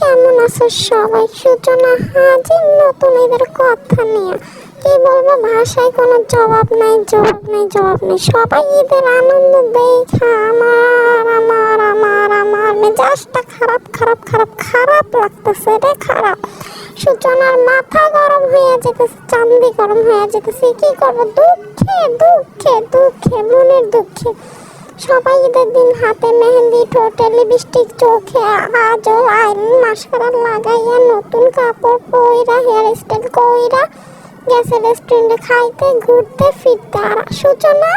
কেমন আছো সবাই? সূচনা হাজির, নতুন ঈদের কথা নিয়ে। কি বলব, ভাষায় কোনো জবাব নাই জবাব নাই, জবাব নেই। সবাই ঈদের আনন্দ দেখা আমার আমার আমার আমার মেজাজটা খারাপ খারাপ খারাপ খারাপ লাগতেছে রে, খারাপ। সূচনার মাথা গরম হয়ে যেতেছে, চান্দি গরম হয়ে যেতেছে। কি করব? দুঃখে দুঃখে দুঃখে, মনের দুঃখে। সবাই ঈদের দিন হাতে মেহেন্দি, ঠোঁটে লিপস্টিক চোখে আজও আইন মাস্কারা লাগাইয়া নতুন কাপড় পইরা হেয়ার স্টাইল কইরা গেছে রেস্টুরেন্টে খাইতে, ঘুরতে, ফিরতে। আর সূচনা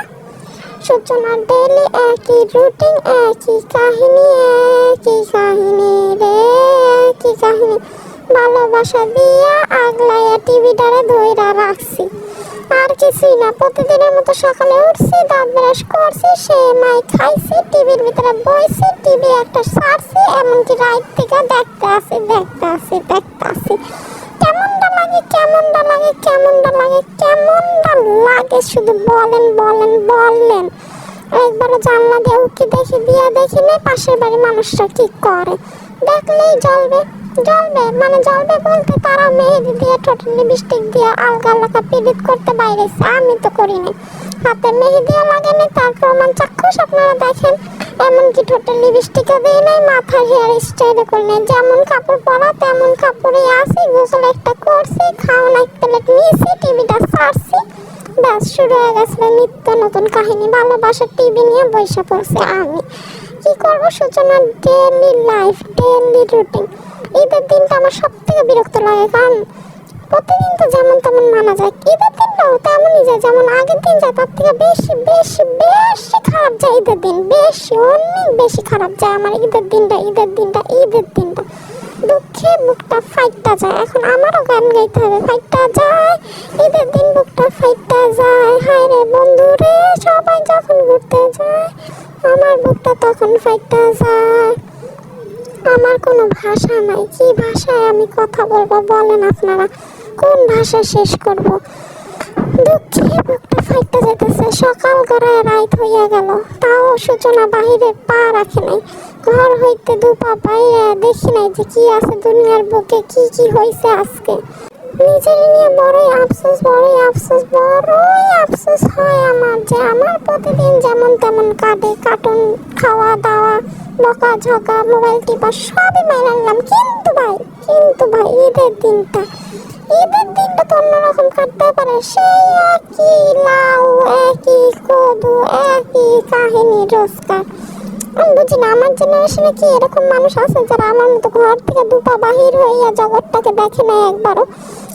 সূচনার ডেলি একই রুটিন একই কাহিনী একই কাহিনী রে, একই কাহিনী। ভালোবাসা দিয়া আগলাইয়া টিভিটারে ধইরা রাখছি। আর কিছুই না। প্রতিদিনের মতো সকালে উঠছি, দাঁত ব্রাশ করছি, সে মাই খাইছি, টিভির ভিতরে বইছি, টিভি একটা সারছি, এমনকি রাইট থেকে দেখতে আসি দেখতে আসি দেখতে আসি। কেমনটা লাগে কেমনটা লাগে কেমনটা লাগে কেমনটা লাগে, শুধু বলেন বলেন বললেন একবারও জানলা দিয়ে উকি দেখি, দিয়ে দেখি না পাশের বাড়ির মানুষরা কি করে? দেখলেই জ্বলবে। জ্বলবে মানে জ্বলবে বলতে তারা মেহেদি দিয়ে ঠোঁটে লিপস্টিক দিয়ে আলগা আলগা পিডিত করতে বাইরেছে। আমি তো করিনি। হাতে মেহেদিও লাগেনি, তার প্রমাণ চাক্ষুষ আপনারা দেখেন। এমনকি ঠোঁটে লিপস্টিকও দিই নাই, মাথার হেয়ার স্টাইলও করি নাই। যেমন কাপড় পরা, তেমন কাপড়ে আসি গোসল একটা করছি খাওয়ান এক প্লেট নিয়েছি, টিভিটা সারছি ব্যাস, শুরু হয়ে গেছিল নিত্য নতুন কাহিনী, ভালোবাসার টিভি নিয়ে বসে পড়ছে আমি। কি করব সূচনার ডেলি লাইফ ডেলি রুটিন ঈদের দিনটা আমার সব থেকে বিরক্ত লাগে, কারণ প্রতিদিন তো যেমন তেমন মানা যায়। ঈদের দিনটাও তেমনই যায়, যেমন আগের দিন যায়, তার থেকে বেশি বেশি বেশি খারাপ যায় ঈদের দিন। বেশি, অনেক বেশি খারাপ যায় আমার ঈদের দিনটা ঈদের দিনটা ঈদের দিনটা। দুঃখে বুকটা ফাইটটা যায়। এখন আমারও গান গাইতে হবে, ফাইটটা যায়। ঈদের দিন বুকটা ফাইটটা যায়। হায় রে বন্ধু রে সবাই যখন ঘুরতে যায় আমার বুকটা তখন ফাইটটা যায়। আমার কোনো ভাষা নাই। কি ভাষায় আমি কথা বলব বলেন আপনারা? কোন ভাষা শেষ করব? দুঃখে বুকটা যেতেছে। সকাল গড়ায় রাইত হইয়া গেল। তাও সূচনা বাহিরে পা রাখে নাই। ঘর হইতে দুপা বাইরে দেখি নাই যে কি আছে দুনিয়ার বুকে, কি কি হয়েছে আজকে। নিজের নিয়ে বড়ই আফসোস বড়ই আফসোস বড়ই আফসোস হয় যে আমার প্রতিদিন যেমন তেমন কাটে। কার্টুন, খাওয়া দাওয়া, বকা ঝকা মোবাইল টিপা, সবই মেনে নিলাম। কিন্তু ভাই কিন্তু ভাই, ঈদের দিনটা। ঈদের দিনটা তো অন্যরকম কাটতে পারে। সেই একই লাউ, একই কদু, একই কাহিনী, রোজকার। আমি বুঝি না, আমার জেনারেশনে কি এরকম মানুষ আছে যারা আমার মতো ঘর থেকে দুপা বাহির হইয়া জগৎটাকে দেখে নেয় একবারও?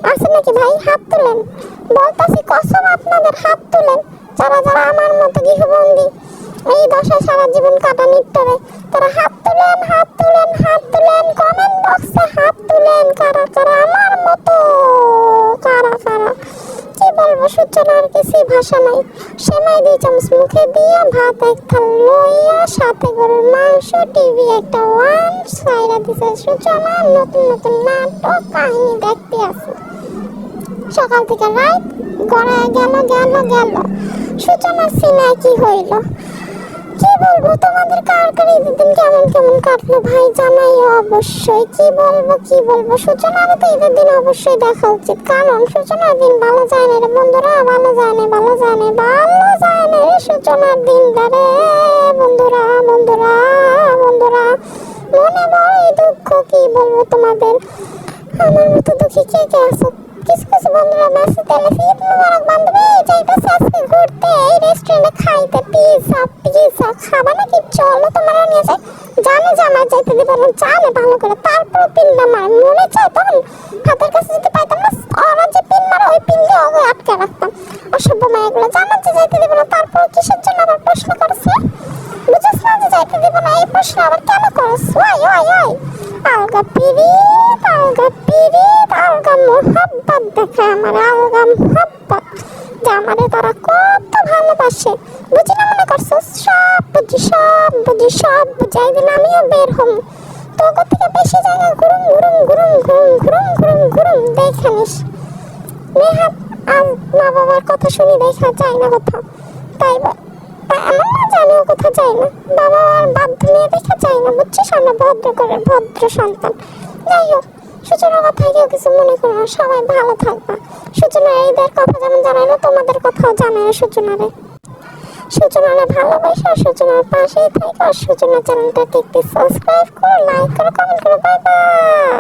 আছে নাকি ভাই? হাত তুলেন। বলতাছি, কসম আপনাদের, হাত তুলেন। যারা যারা আমার মতো গৃহবন্দী, এই দশায় সারা জীবন কাটা নিট্টরে তারা হাত তুলেন হাত তুলেন হাত তুলেন কমেন্ট বক্সে হাত তুলেন, কারা কারা আমার মতো, কারা কারা কি বলব সূচনার কিছুই ভাষা নাই। সেমাই দুই চামচ মুখে দিয়ে ভাত এক থাল লইয়া সাথে গরুর মাংস টিভি একটা ওয়ান সাইরা দিছে সূচনা, নতুন নতুন নাটক, কাহিনী দেখতে আছে সকাল থেকে রাত গড়ায় গেল গেল গেল। সূচনার সিনায় কি হইল? কি বলব তোমাদের? কার কার ঈদের দিন কেমন কেমন কাটলো? ভাই জানাই অবশ্যই। কি বলব কি বলব? সূচনার তো ঈদের দিন অবশ্যই দেখা উচিত। কারণ সূচনার দিন ভালো যায় না রে বন্ধুরা, ভালো যায় না, ভালো যায় না, ভালো যায় না রে সূচনার দিনটা রে বন্ধুরা বন্ধুরা বন্ধুরা। মনে বড়ই দুঃখ, কি বলব তোমাদের? আমার মতো দুঃখী কে কে আছো? কিছু কিছু বন্ধুরা মেসেজ দিলে ঈদ মুবারক বান্ধবী যাইতেছে আজকে ঘুরতে, এই রেস্টুরেন্টে খাইতে পিৎজা পিৎজা খাবা নাকি? চলো তোমার নিয়ে যাই। জানে যে আমার যাইতে দিব না, জানে ভালো করে। তারপর পিন মার মনে চায় তখন হাতের কাছে যদি পাইতাম না ওরা যে পিন মারা ওই পিন দিয়ে ওকে আটকে রাখতাম। অসভ্য মায়াগুলো জানার যে যাইতে দিব না, তারপর কিসের জন্য আবার প্রশ্ন করছে? বুঝিস না যে যাইতে দিব না, এই প্রশ্ন আবার কেন করছ? ওই ওই ওই আলগা পিরিত আলগা পিরিত আলগা মোহাব্বত দেখে আমার আলগা মোহাব্বত, যে আমারে তারা কত ভালোবাসে। বুঝি না মনে করছ? সব বুঝি সব বুঝি সব বুঝি একদিন আমিও বের হম তোকে থেকে বেশি জায়গা ঘুরুম ঘুরুম ঘুরুম ঘুরুম ঘুরুম ঘুরুম ঘুরুম, দেখে নিস। নেহাত আর মা বাবার কথা শুনি দেখা যায় না কোথাও। তাই এমন না জানি ও কোথাও যায় না। বাবা আর বুঝছিস আমরা ভদ্র করে ভদ্র সন্তান। যাই হোক সূচনার কথা কেউ কিছু মনে করো না, সবাই ভালো থাকবা। সূচনা এইদের কথা যেমন জানাই না তোমাদের কথাও জানাই সূচনারে সূচনারে ভালোবাসা সূচনার পাশেই থাকো। আর সূচনা চ্যানেলটাকে একটু সাবস্ক্রাইব করো লাইক করো কমেন্ট করো বাই বাই